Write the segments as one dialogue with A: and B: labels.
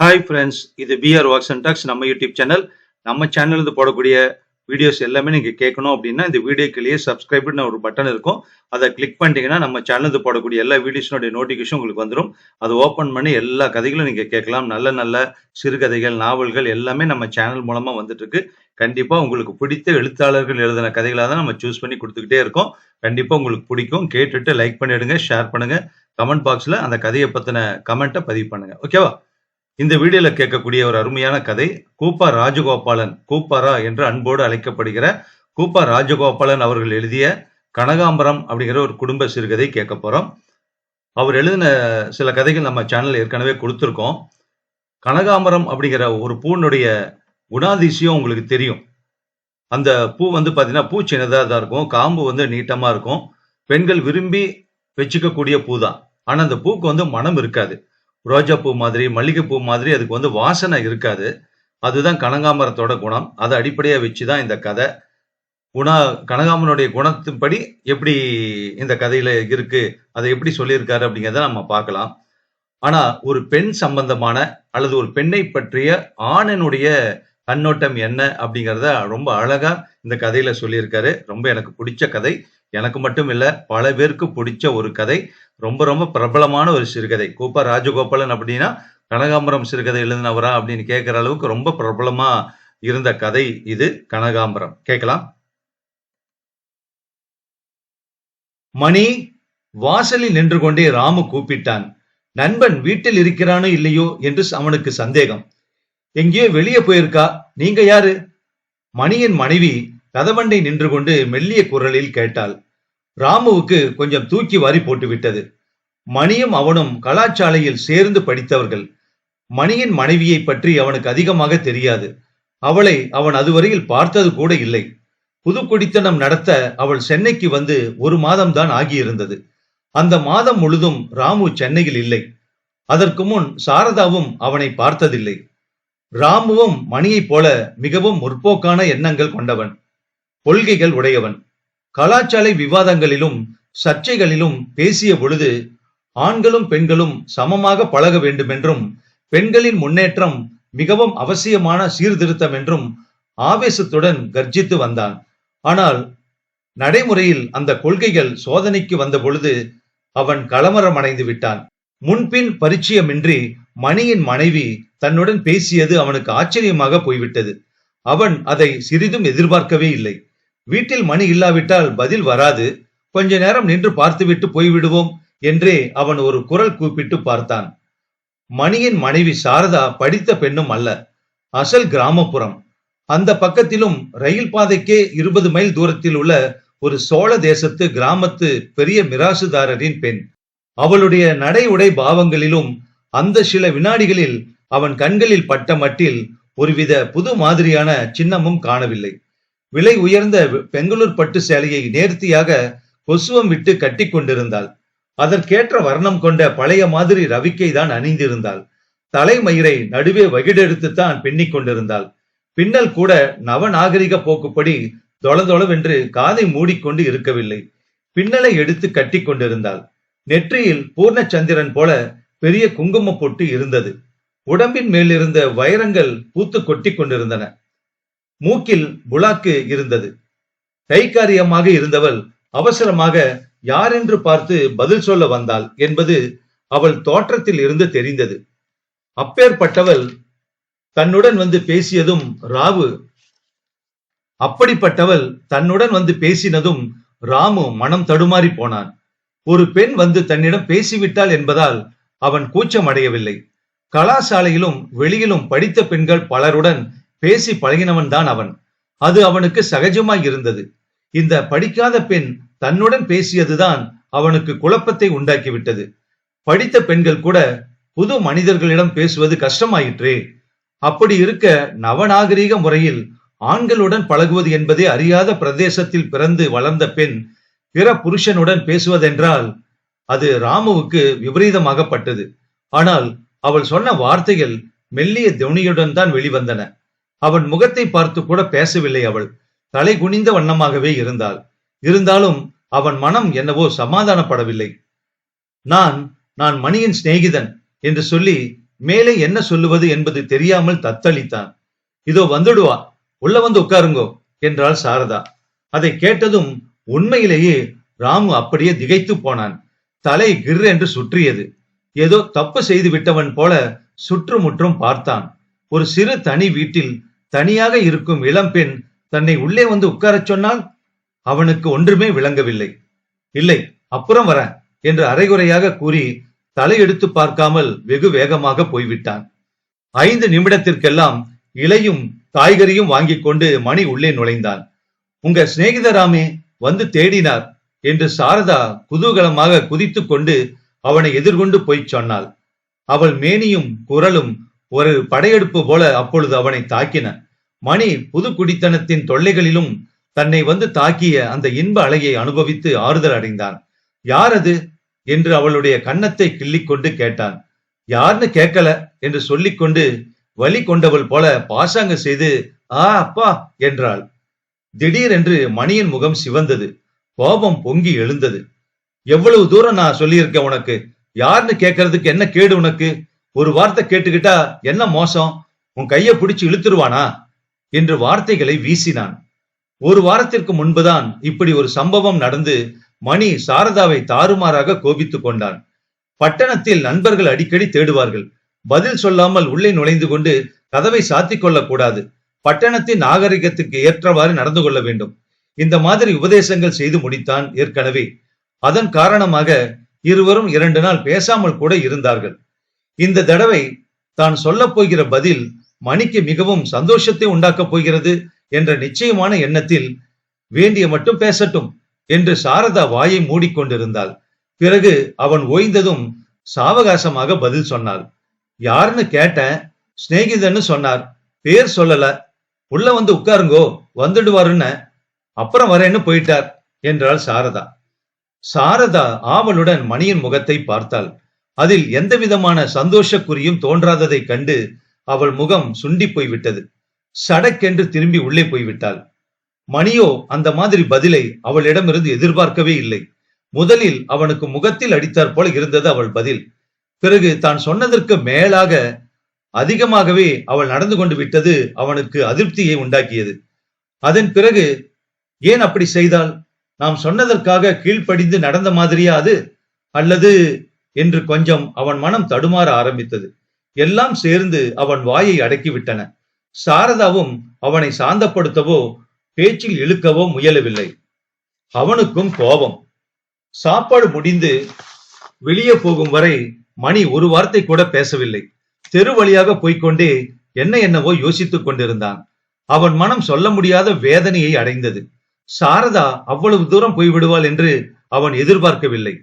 A: Hi friends இது PR works and tax நம்ம YouTube channel நம்ம சேனல்ல போடக்கூடிய வீடியோஸ் எல்லாமே நீங்கள் கேட்கணும் அப்படின்னா இந்த வீடியோக்குள்ளேயே சப்ஸ்கிரைப்னு ஒரு பட்டன் இருக்கும். அதை கிளிக் பண்ணிட்டீங்கன்னா நம்ம சேனலுக்கு போடக்கூடிய எல்லா வீடியோஸினுடைய நோட்டிஃபிகேஷன் உங்களுக்கு வந்துடும் அதை ஓப்பன் பண்ணி எல்லா கதைகளும் நீங்கள் கேட்கலாம். நல்ல நல்ல சிறுகதைகள் நாவல்கள் எல்லாமே நம்ம சேனல் மூலமாக வந்துட்டுருக்கு. கண்டிப்பாக உங்களுக்கு பிடித்த எழுத்தாளர்கள் எழுதின கதைகளாக தான் நம்ம சூஸ் பண்ணி கொடுத்துக்கிட்டே இருக்கோம். கண்டிப்பாக உங்களுக்கு பிடிக்கும். கேட்டுட்டு லைக் பண்ணிடுங்க ஷேர் பண்ணுங்கள் கமெண்ட் பாக்ஸில் அந்த கதையை பற்றின கமெண்ட்டை பதிவு பண்ணுங்கள் ஓகேவா இந்த வீடியோல கேட்கக்கூடிய ஒரு அருமையான கதை கூப்பா ராஜகோபாலன் கூப்பாரா என்று அன்போடு அழைக்கப்படுகிற கூப்பா ராஜகோபாலன் அவர்கள் எழுதிய கனகாம்பரம் அப்படிங்கிற ஒரு குடும்ப சிறுகதை கேட்க போறோம். அவர் எழுதின சில கதைகள் நம்ம சேனல் ஏற்கனவே கொடுத்துருக்கோம். கனகாம்பரம் அப்படிங்கிற ஒரு பூனுடைய குணாதிசயம் உங்களுக்கு தெரியும். அந்த பூ வந்து பார்த்தீங்கன்னா பூ சின்னதாக தான் இருக்கும் காம்பு வந்து நீட்டமாக இருக்கும். பெண்கள் விரும்பி வச்சுக்கக்கூடிய பூ தான். ஆனால் அந்த பூக்கு வந்து மனம் இருக்காது. ரோஜாப்பூ மாதிரி மல்லிகைப்பூ மாதிரி அதுக்கு வந்து வாசனை இருக்காது. அதுதான் கனகாமரத்தோட குணம். அதை அடிப்படையாக வச்சு தான் இந்த கதை. குணா கனகாமரனுடைய குணத்தின்படி எப்படி இந்த கதையில இருக்கு அதை எப்படி சொல்லியிருக்காரு அப்படிங்கிறத நம்ம பார்க்கலாம். ஆனா ஒரு பெண் சம்பந்தமான அல்லது ஒரு பெண்ணை பற்றிய ஆணனுடைய கண்ணோட்டம் என்ன அப்படிங்கிறத ரொம்ப அழகா இந்த கதையில சொல்லியிருக்காரு. ரொம்ப எனக்கு பிடிச்ச கதை. எனக்கு மட்டும் இல்ல பல பேருக்கு பிடிச்ச ஒரு கதை ரொம்ப ரொம்ப பிரபலமான ஒரு சிறுகதை. கூப்பா ராஜகோபாலன் அப்படின்னா கனகாம்பரம் சிறுகதை எழுதினவரா அப்படின்னு கேட்கிற அளவுக்கு ரொம்ப பிரபலமா இருந்த கதை இது கனகாம்பரம். கேட்கலாம். மணி வாசலில் நின்று கொண்டே ராமு கூப்பிட்டான். நண்பன் வீட்டில் இருக்கிறானோ இல்லையோ என்று அவனுக்கு சந்தேகம். எங்கேயோ வெளியே போயிருக்கா? நீங்க யாரு? மணியின் மனைவி கதவண்டை நின்று கொண்டு மெல்லிய குரலில் கேட்டாள். ராமுவுக்கு கொஞ்சம் தூக்கி வாரி போட்டு விட்டது மணியும் அவனும் கலாச்சாலையில் சேர்ந்து படித்தவர்கள். மணியின் மனைவியை பற்றி அவனுக்கு அதிகமாக தெரியாது. அவளை அவன் அதுவரையில் பார்த்தது கூட இல்லை. புது குடித்தனம் நடத்த அவள் சென்னைக்கு வந்து ஒரு மாதம்தான் ஆகியிருந்தது. அந்த மாதம் முழுதும் ராமு சென்னையில் இல்லை. அதற்கு முன் சாரதாவும் அவனை பார்த்ததில்லை. ராமுவும் மணியைப் போல மிகவும் முற்போக்கான எண்ணங்கள் கொண்டவன். கொள்கைகள் உடையவன். கலாச்சாலை விவாதங்களிலும் சர்ச்சைகளிலும் பேசிய பொழுது ஆண்களும் பெண்களும் சமமாக பழக வேண்டுமென்றும் பெண்களின் முன்னேற்றம் மிகவும் அவசியமான சீர்திருத்தம் என்றும் ஆவேசத்துடன் கர்ஜித்து வந்தான். ஆனால் நடைமுறையில் அந்த கொள்கைகள் சோதனைக்கு வந்த பொழுது அவன் களமரமடைந்து விட்டான். முன்பின் பரிச்சயமின்றி மணியின் மனைவி தன்னுடன் பேசியது அவனுக்கு ஆச்சரியமாக போய்விட்டது. அவன் அதை சிறிதும் எதிர்பார்க்கவே இல்லை. வீட்டில் மணி இல்லாவிட்டால் பதில் வராது. கொஞ்ச நேரம் நின்று பார்த்துவிட்டு போய்விடுவோம் என்றே அவன் ஒரு குரல் கூப்பிட்டு பார்த்தான். மணியின் மனைவி சாரதா படித்த பெண்ணும் அல்ல. அசல் கிராமப்புறம். அந்த பக்கத்திலும் ரயில் பாதைக்கே இருபது மைல் தூரத்தில் உள்ள ஒரு சோழ தேசத்து கிராமத்து பெரிய மிராசுதாரரின் பெண். அவளுடைய நடை உடை பாவங்களிலும் அந்த சில வினாடிகளில் அவன் கண்களில் பட்ட மட்டில் ஒருவித புது மாதிரியான சின்னமும் காணவில்லை. விலை உயர்ந்த பெங்களூர் பட்டு சேலையை நேர்த்தியாக கொசுவம் விட்டு கட்டி கொண்டிருந்தாள். அதற்கேற்ற வர்ணம் கொண்ட பழைய மாதிரி ரவிக்கை தான் அணிந்திருந்தாள். தலைமயிரை நடுவே வகிடெடுத்துத்தான் பின்னிக் கொண்டிருந்தாள். பின்னல் கூட நவநாகரிக போக்குப்படி தொளதொளவென்று காதை மூடிக்கொண்டு இருக்கவில்லை. பின்னலை எடுத்து கட்டி கொண்டிருந்தாள். நெற்றியில் பூர்ணச்சந்திரன் போல பெரிய குங்கும பொட்டு இருந்தது. உடம்பின் மேலிருந்த வைரங்கள் பூத்து கொட்டி கொண்டிருந்தன. மூக்கில் புலாக்கு இருந்தது. கைக்காரியமாக இருந்தவள் அவசரமாக யாரென்று பார்த்து பதில் சொல்ல வந்தாள் என்பது அவள் தோற்றத்தில் இருந்து தெரிந்தது. அப்பேற்பட்டவள் தன்னுடன் வந்து பேசியதும் ராவு. அப்படிப்பட்டவள் தன்னுடன் வந்து பேசினதும் ராமு மனம் தடுமாறி போனான். ஒரு பெண் வந்து தன்னிடம் பேசிவிட்டாள் என்பதால் அவன் கூச்சம் அடையவில்லை. கலாசாலையிலும் வெளியிலும் படித்த பெண்கள் பலருடன் பேசி பழகினவன் தான் அவன். அது அவனுக்கு சகஜமாய் இருந்தது. இந்த படிக்காத பெண் தன்னுடன் பேசியதுதான் அவனுக்கு குழப்பத்தை உண்டாக்கிவிட்டது. படித்த பெண்கள் கூட புது மனிதர்களிடம் பேசுவது கஷ்டமாயிற்றே. அப்படி இருக்க நவநாகரீக முறையில் ஆண்களுடன் பழகுவது என்பதே அறியாத பிரதேசத்தில் பிறந்து வளர்ந்த பெண் பிற புருஷனுடன் பேசுவதென்றால் அது ராமுவுக்கு விபரீதமாகப்பட்டது. ஆனால் அவள் சொன்ன வார்த்தைகள் மெல்லிய துணியுடன் தான் வெளிவந்தன. அவன் முகத்தை பார்த்து கூட பேசவில்லை அவள். தலை குனிந்த வண்ணமாகவே இருந்தாள். இருந்தாலும் அவன் மனம் என்னவோ சமாதானப்படவில்லை. நான் நான் மணியின் சிநேகிதன் என்று சொல்லி மேலே என்ன சொல்லுவது என்பது தெரியாமல் தத்தளித்தான். இதோ வந்துடுவா. உள்ள வந்து உட்காருங்கோ என்றாள் சாரதா. அதை கேட்டதும் உண்மையிலேயே ராமு அப்படியே திகைத்து போனான். தலை கிர் என்று சுற்றியது. ஏதோ தப்பு செய்து விட்டவன் போல சுற்றுமுற்றும் பார்த்தான். ஒரு சிறு தனி வீட்டில் தனியாக இருக்கும் இளம்பெண் தன்னை உள்ளே வந்து உட்காரச் சொன்னால் அவனுக்கு ஒன்றுமே விளங்கவில்லை. இல்லை அப்புறம் வரேன் என்று அரைகுறையாக கூறி தலையெடுத்து பார்க்காமல் வெகு வேகமாக போய்விட்டான். ஐந்து நிமிடத்திற்கெல்லாம் இலையும் காய்கறியும் வாங்கிக் கொண்டு மணி உள்ளே நுழைந்தான். உங்க சிநேகிதராமே வந்து தேடினார் என்று சாரதா குதூகலமாக குதித்துக் கொண்டு அவனை எதிர்கொண்டு போய்ச் சொன்னாள். அவள் மேனியும் குரலும் ஒரு படையெடுப்பு போல அப்பொழுது அவனை தாக்கின. மணி புது குடித்தனத்தின் தொல்லைகளிலும் தன்னை வந்து தாக்கிய அந்த இன்ப அலையை அனுபவித்து ஆறுதல் அடைந்தான். யார் அது? என்று அவளுடைய கன்னத்தை கிள்ளிக்கொண்டு கேட்டான். யார்னு கேட்கல என்று சொல்லிக்கொண்டு வலி கொண்டவள் போல பாசாங்க செய்து ஆ அப்பா என்றாள். திடீரென்று மணியின் முகம் சிவந்தது. கோபம் பொங்கி எழுந்தது. எவ்வளவு தூரம் நான் சொல்லியிருக்கேன் உனக்கு? யாருன்னு கேட்கறதுக்கு என்ன கேடு உனக்கு? ஒரு வார்த்தை கேட்டுக்கிட்டா என்ன மோசம்? உன் கையை பிடிச்சு இழுத்துருவானா? என்று வார்த்தைகளை வீசினான். ஒரு வாரத்திற்கு முன்புதான் இப்படி ஒரு சம்பவம் நடந்து மணி சாரதாவை தாறுமாறாக கோபித்துக் கொண்டான். பட்டணத்தில் நண்பர்கள் அடிக்கடி தேடுவார்கள். பதில் சொல்லாமல் உள்ளே நுழைந்து கொண்டு கதவை சாத்திக் கொள்ளக்கூடாது. பட்டணத்தின் நாகரிகத்துக்கு ஏற்றவாறு நடந்து கொள்ள வேண்டும். இந்த மாதிரி உபதேசங்கள் செய்து முடித்தான் ஏற்கனவே. அதன் காரணமாக இருவரும் இரண்டு நாள் பேசாமல் கூட இருந்தார்கள். இந்த தடவை தான் சொல்லப் போகிற பதில் மணிக்கு மிகவும் சந்தோஷத்தை உண்டாக்கப் போகிறது என்ற நிச்சயமான எண்ணத்தில் வேண்டிய மட்டும் பேசட்டும் என்று சாரதா வாயை மூடிக்கொண்டிருந்தாள் பிறகு அவன் ஓய்ந்ததும் சாவகாசமாக பதில் சொன்னாள். யாருன்னு கேட்டேன் சிநேகிதன்னு சொன்னார். பேர் சொல்லல. உள்ள வந்து உட்காருங்கோ வந்துடுவாருன்னு. அப்புறம் வரேன்னு போயிட்டார் என்றாள் சாரதா. சாரதா ஆவலுடன் மணியின் முகத்தை பார்த்தாள். அதில் எந்த விதமான சந்தோஷக்குறியும் தோன்றாததைக் கண்டு அவள் முகம் சுண்டி போய்விட்டது. சடக்கென்று திரும்பி உள்ளே போய்விட்டாள். மணியோ அந்த மாதிரி பதிலை அவளிடமிருந்து எதிர்பார்க்கவே இல்லை. முதலில் அவனுக்கு முகத்தில் அடித்தாற் போல இருந்தது அவள் பதில். பிறகு தான் சொன்னதற்கு மேலாக அதிகமாகவே அவள் நடந்து கொண்டு விட்டது அவனுக்கு அதிருப்தியை உண்டாக்கியது. அதன் பிறகு ஏன் அப்படி செய்தால்? நாம் சொன்னதற்காக கீழ்ப்படிந்து நடந்த மாதிரியா அது? அல்லது என்று கொஞ்சம் அவன் மனம் தடுமாற ஆரம்பித்தது. எல்லாம் சேர்ந்து அவன் வாயை அடக்கிவிட்டன. சாரதாவும் அவனை சாந்தப்படுத்தவோ பேச்சில் இழுக்கவோ முயலவில்லை. அவனுக்கும் கோபம். சாப்பாடு முடிந்து வெளியே போகும் வரை மணி ஒரு வார்த்தை கூட பேசவில்லை. தெரு வழியாக போய்க்கொண்டே என்ன என்னவோ யோசித்துக் கொண்டிருந்தான். அவன் மனம் சொல்ல முடியாத வேதனையை அடைந்தது. சாரதா அவ்வளவு தூரம் போய்விடுவாள் என்று அவன் எதிர்பார்க்கவில்லை.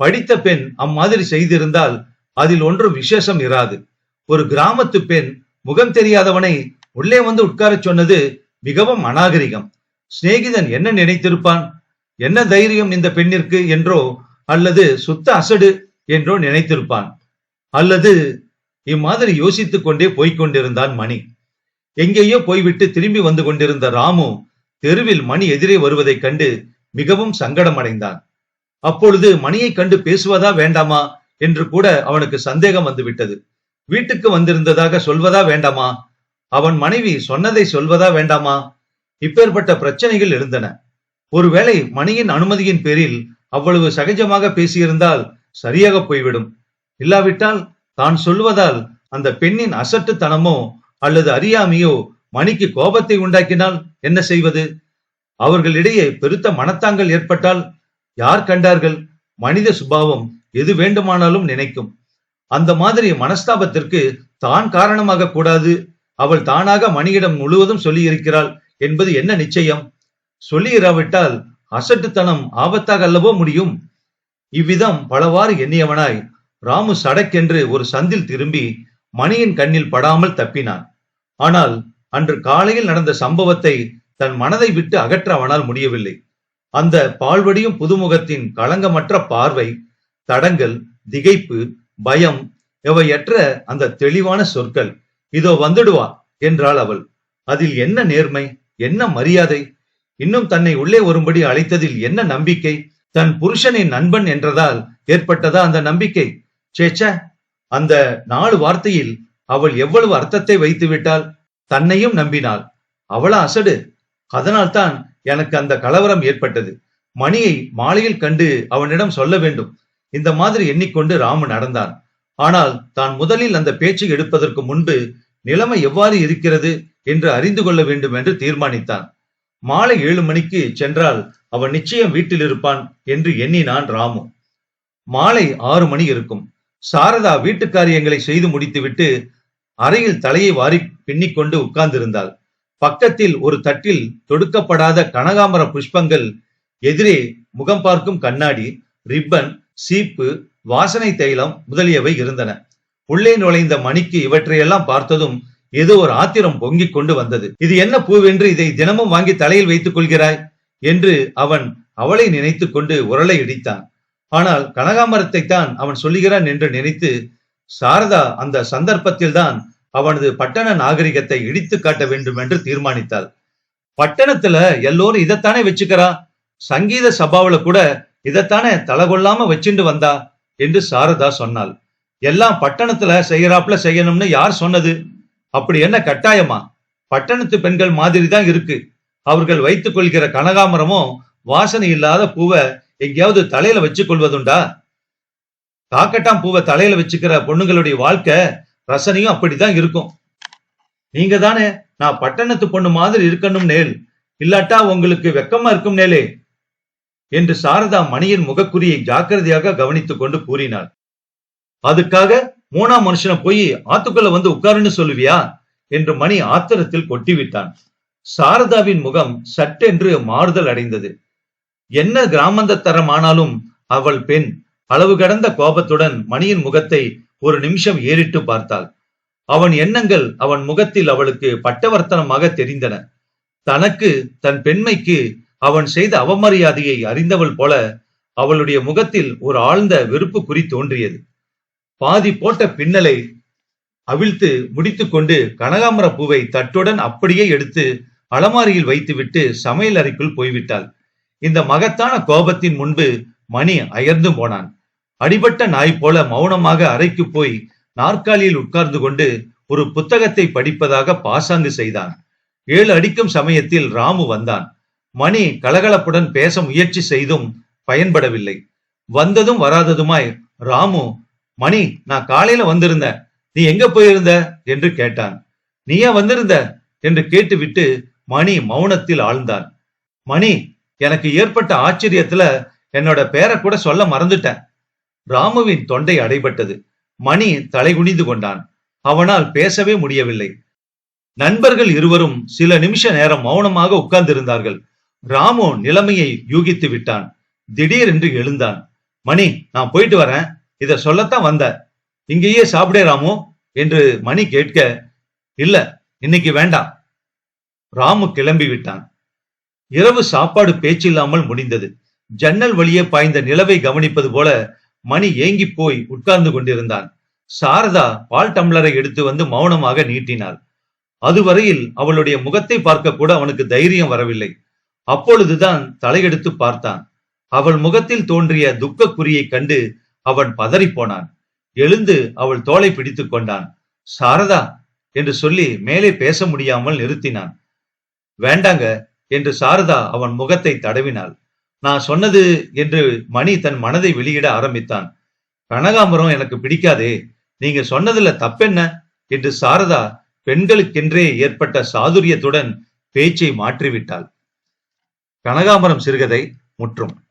A: படித்த பெண் அம்மாதிரி செய்திருந்தால் அதில் ஒன்றும் விசேஷம் இராது. ஒரு கிராமத்து பெண் முகம் தெரியாதவனை உள்ளே வந்து உட்காரச் சொன்னது மிகவும் அநாகரிகம். சிநேகிதன் என்ன நினைத்திருப்பான்? என்ன தைரியம் இந்த பெண்ணிற்கு என்றோ அல்லது சுத்த அசடு என்றோ நினைத்திருப்பான். அல்லது இம்மாதிரி யோசித்துக் கொண்டே போய்க் கொண்டிருந்தான் மணி. எங்கேயோ போய்விட்டு திரும்பி வந்து கொண்டிருந்த ராமு தெருவில் மணி எதிரே வருவதைக் கண்டு மிகவும் சங்கடமடைந்தான். அப்பொழுது மணியைக் கண்டு பேசுவதா வேண்டாமா? என்று கூட அவனுக்கு சந்தேகம் வந்துவிட்டது. வீட்டுக்கு வந்திருந்ததாக சொல்வதா வேண்டாமா? அவன் மனைவி சொன்னதை சொல்வதா வேண்டாமா? இப்பேற்பட்ட பிரச்சனைகள் எழுந்தன. ஒருவேளை மணியின் அனுமதியின் பேரில் அவ்வளவு சகஜமாக பேசியிருந்தால் சரியாக போய்விடும். இல்லாவிட்டால் தான் சொல்வதால் அந்த பெண்ணின் அசட்டுத்தனமோ அல்லது அறியாமையோ மணிக்கு கோபத்தை உண்டாக்கினால் என்ன செய்வது? அவர்களிடையே பெருத்த மனத்தாங்கள் ஏற்பட்டால் யார் கண்டார்கள்? மனித சுபாவம் எது வேண்டுமானாலும் நினைக்கும். அந்த மாதிரி மனஸ்தாபத்திற்கு தான் காரணமாக கூடாது. அவள் தானாக மணியிடம் முழுவதும் சொல்லியிருக்கிறாள் என்பது என்ன நிச்சயம்? சொல்லியிராவிட்டால் அசட்டுத்தனம் ஆபத்தாக அல்லவோ முடியும். இவ்விதம் பலவாறு எண்ணியவனாய் ராமு சடக்கென்று ஒரு சந்தில் திரும்பி மணியின் கண்ணில் படாமல் தப்பினான். ஆனால் அன்று காலையில் நடந்த சம்பவத்தை தன் மனதை விட்டு அகற்ற அவனால் முடியவில்லை. அந்த பால்வடியும் புதுமுகத்தின் களங்கமற்ற பார்வை தடங்கல் திகைப்பு பயம் இவையற்ற அந்த தெளிவான சொற்கள் இதோ வந்துடுவா என்றாள் அவள். அதில் என்ன நேர்மை என்ன மரியாதை? இன்னும் தன்னை உள்ளே வரும்படி அழைத்ததில் என்ன நம்பிக்கை? தன் புருஷனின் நண்பன் என்றதால் ஏற்பட்டதா அந்த நம்பிக்கை? சேச்ச அந்த நாலு வார்த்தையில் அவள் எவ்வளவு அர்த்தத்தை வைத்து விட்டாள் தன்னையும் நம்பினாள். அவளா அசடு? அதனால்தான் எனக்கு அந்த கலவரம் ஏற்பட்டது. மணியை மாலையில் கண்டு அவனிடம் சொல்ல வேண்டும். இந்த மாதிரி எண்ணிக்கொண்டு ராமு நடந்தான். ஆனால் தான் முதலில் அந்த பேச்சை எடுப்பதற்கு முன்பு நிலைமை எவ்வாறு இருக்கிறது என்று அறிந்து கொள்ள வேண்டும் என்று தீர்மானித்தான். மாலை ஏழு மணிக்கு சென்றால் அவன் நிச்சயம் வீட்டில் இருப்பான் என்று எண்ணினான் ராமு. மாலை ஆறு மணி இருக்கும். சாரதா வீட்டு காரியங்களை செய்து முடித்துவிட்டு அறையில் தலையை வாரி பின்னிக்கொண்டு உட்கார்ந்திருந்தாள். பக்கத்தில் ஒரு தட்டில் தொடுக்கப்படாத கனகாம்பர புஷ்பங்கள் எதிரே முகம் பார்க்கும் கண்ணாடி ரிப்பன் சீப்பு வாசனை தைலம் முதலியவை இருந்தன. உள்ளே நுழைந்த மணிக்கு இவற்றையெல்லாம் பார்த்ததும் ஏதோ ஒரு ஆத்திரம் பொங்கிக் கொண்டு வந்தது. இது என்ன பூவென்று இதை தினமும் வாங்கி தலையில் வைத்துக் கொள்கிறாய்? என்று அவன் அவளை நினைத்துக் கொண்டு உரலை இடித்தான். ஆனால் கனகாமரத்தை தான் அவன் சொல்லுகிறான் என்று நினைத்து சாரதா அந்த சந்தர்ப்பத்தில் தான் அவனது பட்டண நாகரிகத்தை இடித்து காட்ட வேண்டும் என்று தீர்மானித்தாள். பட்டணத்துல எல்லோரும் இதைத்தானே வச்சுக்கிறா? சங்கீத சபாவுல கூட இதைத்தானே தலகொள்ளாம வச்சுட்டு வந்தா? என்று சாரதா சொன்னாள். எல்லாம் பட்டணத்துல செய்யறாப்புல செய்யணும்னு யார் சொன்னது? அப்படி என்ன கட்டாயமா? பட்டணத்து பெண்கள் மாதிரி தான் இருக்கு. அவர்கள் வைத்துக் கொள்கிற கனகாமரமும் வாசனை இல்லாத பூவை எங்கேயாவது தலையில வச்சு கொள்வதுண்டா? காக்கட்டாம் பூவை தலையில வச்சுக்கிற பொண்ணுங்களுடைய வாழ்க்கை ரசனையும் அப்படிதான் இருக்கும். நீங்க தானே நான் பட்டணத்து பொண்ணு மாதிரி இருக்கணும் நேல். இல்லாட்டா உங்களுக்கு வெக்கமா இருக்கும் நேலே. என்று சாரதா மணியின் முகக்குறியை ஜாக்கிரதையாக கவனித்துக் கொண்டு கூறினார் அதுக்காக மூணாம் மனுஷனை போய் ஆத்துக்குள்ள வந்து உட்காருன்னு சொல்லுவியா? என்று மணி ஆத்திரத்தில் கொட்டிவிட்டான். சாரதாவின் முகம் சட்டென்று மாறுதல் அடைந்தது. என்ன கிராமந்த தரமானாலும் அவள் பெண் அளவு கடந்த கோபத்துடன் மணியின் முகத்தை ஒரு நிமிஷம் ஏறிட்டு பார்த்தாள். அவன் எண்ணங்கள் அவன் முகத்தில் அவளுக்கு பட்டவர்த்தனமாக தெரிந்தன. தனக்கு தன் பெண்மைக்கு அவன் செய்த அவமரியாதையை அறிந்தவள் போல அவளுடைய முகத்தில் ஒரு ஆழ்ந்த வெறுப்பு குறி தோன்றியது. பாதி போட்ட பின்னலை அவிழ்த்து முடித்துக்கொண்டு கனகாமர பூவை தட்டுடன் அப்படியே எடுத்து அலமாரியில் வைத்துவிட்டு சமையல் அறைக்குள் போய்விட்டாள். இந்த மகத்தான கோபத்தின் முன்பு மணி அயர்ந்து போனான். அடிபட்ட நாய் போல மௌனமாக அறைக்கு போய் நாற்காலியில் உட்கார்ந்து கொண்டு ஒரு புத்தகத்தை படிப்பதாக பாசாங்கு செய்தான். ஏழு அடிக்கும் சமயத்தில் ராமு வந்தான். மணி கலகலப்புடன் பேச முயற்சி செய்தும் பயன்படவில்லை. வந்ததும் வராததுமாய் ராமு மணி நான் காலையில வந்திருந்தேன் நீ எங்க போயிருந்த? என்று கேட்டான். நீ ஏன் வந்திருந்த? என்று கேட்டுவிட்டு மணி மௌனத்தில் ஆழ்ந்தான். மணி எனக்கு ஏற்பட்ட ஆச்சரியத்துல என்னோட பேரை கூட சொல்ல மறந்துட்டேன். ராமுவின் தொண்டை அடைபட்டது. மணி தலைகுனிந்து கொண்டான். அவனால் பேசவே முடியவில்லை. நண்பர்கள் இருவரும் சில நிமிஷ நேரம் மௌனமாக உட்கார்ந்திருந்தார்கள். ராமு நிலைமையை யூகித்து விட்டான். திடீரென்று எழுந்தான். மணி நான் போயிட்டு வரேன். இத சொல்லத்தான் வந்த. இங்கேயே சாப்பிடே ராமு என்று மணி கேட்க இல்ல இன்னைக்கு வேண்டாம். ராமு கிளம்பி விட்டான். இரவு சாப்பாடு பேச்சில்லாமல் முடிந்தது. ஜன்னல் வழியே பாய்ந்த நிலவை கவனிப்பது போல மணி ஏங்கி போய் உட்கார்ந்து கொண்டிருந்தான். சாரதா பால் டம்ளரை எடுத்து வந்து மௌனமாக நீட்டினாள். அதுவரையில் அவளுடைய முகத்தை பார்க்க கூட அவனுக்கு தைரியம் வரவில்லை. அப்பொழுதுதான் தலையெடுத்து பார்த்தான். அவள் முகத்தில் தோன்றிய துக்க குறியை கண்டு அவன் பதறிப் போனான் எழுந்து அவள் தோலை பிடித்துக் கொண்டான். சாரதா என்று சொல்லி மேலே பேச முடியாமல் நிறுத்தினான். வேண்டாங்க என்று சாரதா அவன் முகத்தை தடவினாள். நான் சொன்னது என்று மணி தன் மனதை வெளியிட ஆரம்பித்தான். கனகாம்பரம் எனக்கு பிடிக்காதே. நீங்க சொன்னதுல தப்பென்ன? என்று சாரதா பெண்களுக்கென்றே ஏற்பட்ட சாதுரியத்துடன் பேச்சை மாற்றிவிட்டாள். கனகாம்பரம் சிறுகதை முற்றும்.